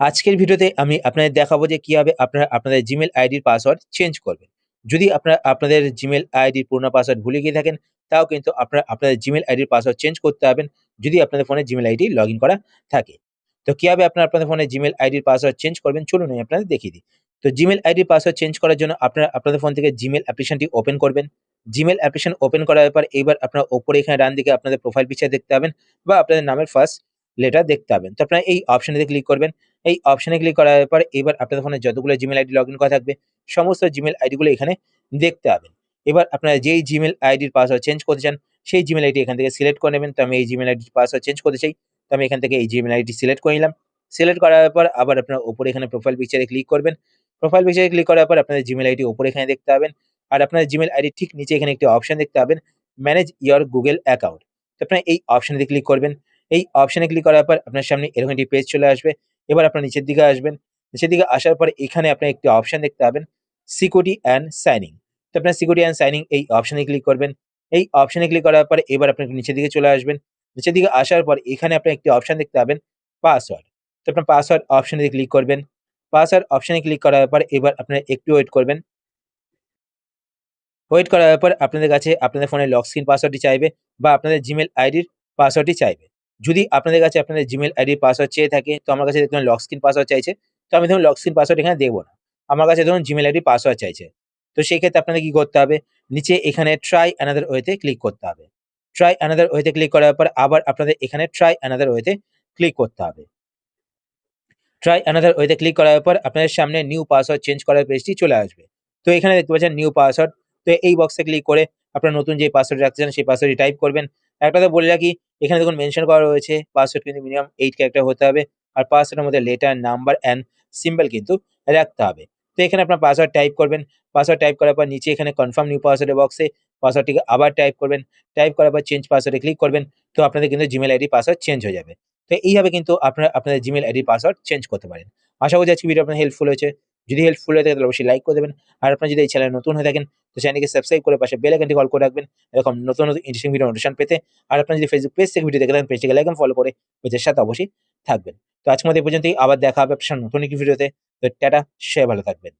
আজকের ভিডিওতে আমি আপনাদের দেখাবো যে কীভাবে আপনারা আপনাদের জিমেল আইডির পাসওয়ার্ড চেঞ্জ করবেন। যদি আপনারা আপনাদের জিমেল আইডির পুরোনো পাসওয়ার্ড ভুলে গিয়ে থাকেন, তাও কিন্তু আপনারা আপনাদের জিমেল আইডির পাসওয়ার্ড চেঞ্জ করতে পারবেন যদি আপনাদের ফোনে জিমেল আইডি লগ করা থাকে। তো কীভাবে আপনারা আপনাদের ফোনে জিমেল আইডির পাসওয়ার্ড চেঞ্জ করবেন, চলুন আমি আপনাদের দেখিয়ে দিই। তো জিমেল আইডির পাসওয়ার্ড চেঞ্জ করার জন্য আপনারা আপনাদের ফোন থেকে জিমেল অ্যাপ্লিকেশনটি ওপেন করবেন। জিমেল অ্যাপ্লিকেশন ওপেন করার পর এইবার আপনারা ওপরে এখানে ডান দিকে আপনাদের প্রোফাইল পিকচার দেখতে পাবেন বা আপনাদের নামের ফার্স্ট লেটার দেখতে পাবেন। তো আপনারা এই অপশানে ক্লিক করবেন। এই অপশানে ক্লিক করার পর এবার আপনাদের ফোনে যতগুলো জিমেল আইডি লগ ইন করা থাকবে, সমস্ত জিমেল আইডিগুলো এখানে দেখতে পাবেন। এবার আপনারা যেই জিমেল আইডির পাসওয়ার্ড চেঞ্জ করতে চান, সেই জিমেল আইডি এখান থেকে সিলেক্ট করে নেবেন। তো আমি এই জিমেল আইডির পাসওয়ার্ড চেঞ্জ করতে চাই। তো আমি এখান থেকে এই জিমেল আইডি সিলেক্ট করে নিলাম। সিলেক্ট করার পর আবার আপনার ওপরে এখানে প্রোফাইল পিকচারে ক্লিক করবেন। প্রোফাইল পিকচারে ক্লিক করার পর আপনাদের জিমেল আইডি ওপরে এখানে দেখতে পাবেন। আর আপনার জিমেল আইডি ঠিক নিচে এখানে একটি অপশন দেখতে পাবেন ম্যানেজ ইয়োর গুগল অ্যাকাউন্ট তো আপনারা এই অপশানে ক্লিক করবেন। এই অপশানে ক্লিক করার পর আপনার সামনে এরকম একটি পেজ চলে আসবে। এবার আপনার নিচের দিকে আসবেন। নিচের দিকে আসার পর এখানে আপনার একটি অপশন দেখতে পাবেন সিকিউরিটি অ্যান্ড সাইনিং তো আপনার সিকিউরিটি অ্যান্ড সাইনিং এই অপশানে ক্লিক করবেন। এই অপশানে ক্লিক করার পর এবার আপনি নিচের দিকে চলে আসবেন। নিচের দিকে আসার পর এখানে আপনি একটি অপশন দেখতে পাবেন পাসওয়ার্ড তো আপনার পাসওয়ার্ড অপশানে ক্লিক করবেন। পাসওয়ার্ড অপশানে ক্লিক করার পর এবার আপনারা একটু ওয়েট করবেন। ওয়েট করার পর আপনাদের কাছে আপনাদের ফোনের লক স্ক্রিন পাসওয়ার্ডটি চাইবে বা আপনাদের জিমেল আইডির পাসওয়ার্ডটি চাইবে। যদি আপনাদের কাছে আপনাদের জিমেল আইডি পাসওয়ার্ড চেয়ে থাকে, তো আমার কাছে দেখুন লক স্ক্রিন পাসওয়ার্ড চাইছে, তো আমি ধরুন লক স্ক্রিন পাসওয়ার্ড এখানে দেবো না। আমার কাছে ধরুন জিমেল আইডি পাসওয়ার্ড চাইছে। তো সেই ক্ষেত্রে আপনাদের কি করতে হবে? নিচে এখানে ট্রাই অ্যানাদার ওয়েতে ক্লিক করতে হবে। ট্রাই অ্যানাদার ওয়েতে ক্লিক করার পর আবার আপনাদের এখানে ট্রাই অ্যানাদার ওয়েতে ক্লিক করতে হবে। ট্রাই অ্যানাদার ওয়েতে ক্লিক করার পর আপনাদের সামনে নিউ পাসওয়ার্ড চেঞ্জ করার পেজটি চলে আসবে। তো এখানে দেখতে পাচ্ছেন নিউ পাসওয়ার্ড তো এই বক্সে ক্লিক করে আপনার নতুন যে পাসওয়ার্ড রাখতে চান, সেই পাসওয়ার্ডটি টাইপ করবেন। একটাতে বলে রাখি, এখানে দেখুন মেনশন করা রয়েছে পাসওয়ার্ড কিন্তু মিনিমাম এইট ক্যারেক্টার হতে হবে আর পাসওয়ার্ডের মধ্যে লেটার নাম্বার অ্যান্ড সিম্বল কিন্তু রাখতে হবে। তো এখানে আপনার পাসওয়ার্ড টাইপ করবেন পাসওয়ার্ড টাইপ করার পর নিচে এখানে কনফার্ম নিউ পাসওয়ার্ডের বক্সে পাসওয়ার্ডটিকে আবার টাইপ করবেন টাইপ করার পর চেঞ্জ পাসওয়ার্ডে ক্লিক করবেন, তো আপনাদের কিন্তু জিমেল আইডি পাসওয়ার্ড চেঞ্জ হয়ে যাবে। তো এইভাবে কিন্তু আপনারা, আপনাদের জিমেল আইডি পাসওয়ার্ড চেঞ্জ করতে পারেন। আশা করি আজকে ভিডিও আপনার হেল্পফুল হয়েছে। যদি হেল্পফুল হয়ে থাকে, তাহলে অবশ্যই লাইক করে দেবেন। আর আপনার যদি এই চ্যানেল নতুন হয়ে থাকেন, তো চ্যানেলকে সাবস্ক্রাইব করে পাশে বেল আইকনটি কল করে রাখবেন। এরকম নতুন নতুন ইন্টারেস্টিং ভিডিও অনুষ্ঠান পেতে। আর আপনার যদি ফেসবুক পেজ থেকে ভিডিও দেখে থাকেন পেজটিকে লাইক ফলো করে পেজের সাথে অবশ্যই থাকবেন। তো আজকের মধ্যে পর্যন্তই। আবার দেখা হবে আপনার নতুন একটি ভিডিওতে তো। টাটা সে ভালো থাকবেন।